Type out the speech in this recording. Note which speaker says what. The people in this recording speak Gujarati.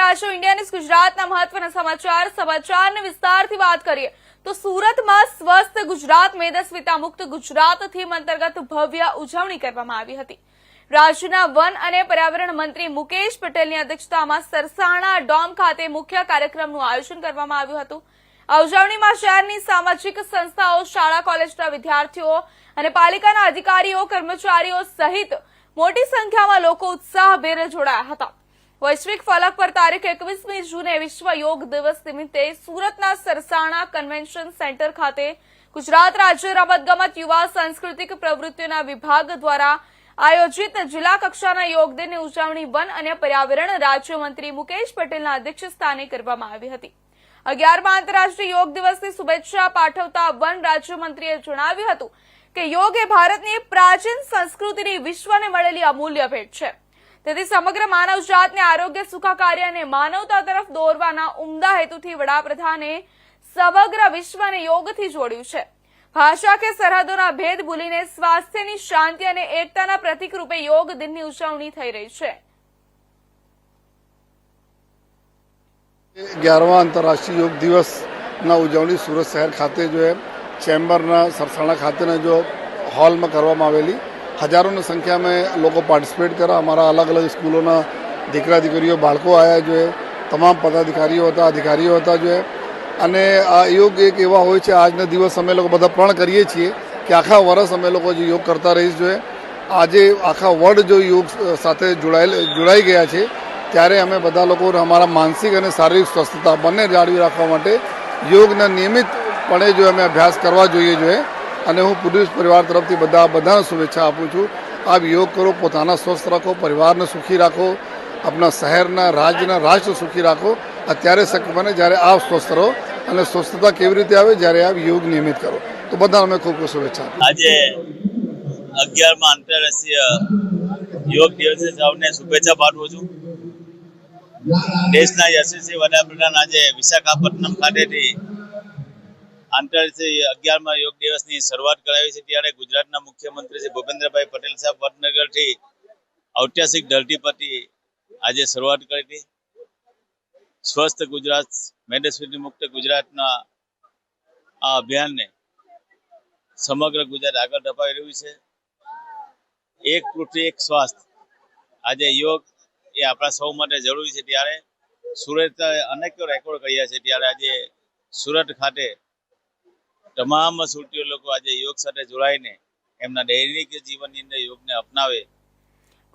Speaker 1: રહ્યા ઇન્ડિયા ગુજરાતના મહત્વના સમાચાર, સમાચારને વિસ્તારથી વાત કરીએ તો સુરતમાં સ્વસ્થ ગુજરાત, મેદસ્વીતા મુક્ત ગુજરાત થીમ અંતર્ગત ભવ્ય ઉજવણી કરવામાં આવી હતી. રાજ્યના વન અને પર્યાવરણ મંત્રી મુકેશ પટેલની અધ્યક્ષતામાં સરસાણા ડોમ ખાતે મુખ્ય કાર્યક્રમનું આયોજન કરવામાં આવ્યું હતું. આ ઉજવણીમાં શહેરની સામાજિક સંસ્થાઓ, શાળા, કોલેજના વિદ્યાર્થીઓ અને પાલિકાના અધિકારીઓ, કર્મચારીઓ સહિત મોટી સંખ્યામાં લોકો ઉત્સાહભેર જોડાયા હતા. વૈશ્વિક ફલક પર તારીખ એકવીસમી જૂને વિશ્વ યોગ દિવસ નિમિત્તે સુરતના સરસાણા કન્વેન્શન સેન્ટર ખાતે ગુજરાત રાજ્ય રમતગમત યુવા સાંસ્કૃતિક પ્રવૃત્તિઓના વિભાગ દ્વારા આયોજિત જિલ્લા કક્ષાના યોગ દિનની ઉજવણી વન અને પર્યાવરણ રાજ્યમંત્રી મુકેશ પટેલના અધ્યક્ષ સ્થાને કરવામાં આવી હતી. અગિયારમાં આંતરરાષ્ટ્રીય યોગ દિવસની શુભેચ્છા પાઠવતા વન રાજ્યમંત્રીએ જણાવ્યું હતું કે યોગ એ ભારતની પ્રાચીન સંસ્કૃતિની વિશ્વને મળેલી અમૂલ્ય ભેટ છે. તેથી સમગ્ર માનવ માનવજાતને આરોગ્ય, સુખાકારી અને માનવતા તરફ દોરવાના ઉમદા હેતુથી વડાપ્રધાને સમગ્ર વિશ્વને યોગથી જોડ્યું છે. ભાષા કે સરહદોના ભેદ ભૂલીને સ્વાસ્થ્યની શાંતિ અને એકતાના પ્રતિક રૂપે યોગ દિનની ઉજવણી થઈ રહી છે.
Speaker 2: અગિયારમા આંતરરાષ્ટ્રીય યોગ દિવસના ઉજવણી સુરત શહેર ખાતે જો ચેમ્બરના સરસાણા ખાતેના જો હોલમાં કરવામાં આવેલી હજારોની સંખ્યામાં લોકો પાર્ટિસિપેટ કર્યા અમારા અલગ અલગ સ્કૂલોના દીકરા દીકરીઓ બાળકો આવ્યા જોઈએ. તમામ પદાધિકારીઓ હતા, અધિકારીઓ હતા જોઈએ. અને આ યોગ એક એવા હોય છે, આજના દિવસ અમે લોકો બધા પણ કરીએ છીએ કે આખા વર્ષ અમે લોકો જે યોગ કરતા રહીશ જોઈએ આજે આખા વર્લ્ડ જો યોગ સાથે જોડાયેલ, જોડાઈ ગયા છે, ત્યારે અમે બધા લોકો અમારા માનસિક અને શારીરિક સ્વસ્થતા બંને જાળવી રાખવા માટે યોગના નિયમિતપણે જો અમે અભ્યાસ કરવા જોઈએ જોઈએ. અને હું પુરુષ પરિવાર તરફથી બધા બધાને શુભેચ્છા આપું છું. આપ યોગ કરો પોતાના સ્વસ્થ રાખો, પરિવારને સુખી રાખો આપણા શહેરના રાજ્યના રાષ્ટ્ર સુખી રાખો. અત્યારે શક્ય બને જ્યારે આપ સ્વસ્થ રહો અને સ્વસ્થતા કેવી રીતે આવે જ્યારે આપ યોગ નિયમિત કરો. તો બધા અમે ખૂબ ખૂબ શુભેચ્છા
Speaker 3: આજે અગિયારમાં આંતરરાષ્ટ્રીય યોગ દિવસે સૌને શુભેચ્છા પાઠવું છું. દેશના યશસ્વી વડાપ્રધાન આજે વિશાખાપટ્ટનમ ખાતેથી આંતરરાષ્ટ્રીય અગિયારમાં યોગ ઐતિહાસિક ધરતી આજે શરૂઆત કરી હતી. સ્વસ્થ ગુજરાત, મેદસ્વીથી મુક્ત ગુજરાતના આ અભિયાનને સમગ્ર ગુજરાત આગળ ધપાવી રહ્યું છે. એક પૃથ્વી, એક સ્વાસ્થ્ય. આજે યોગ એ આપણા સૌ માટે જરૂરી છે. ત્યારે સુરત અનેક રેકોર્ડ કર્યા છે. ત્યારે આજે સુરત ખાતે તમામ સુરતીઓ લોકો આજે યોગ સાથે જોડાઈને એમના દૈનિક જીવનની અંદર યોગને અપનાવે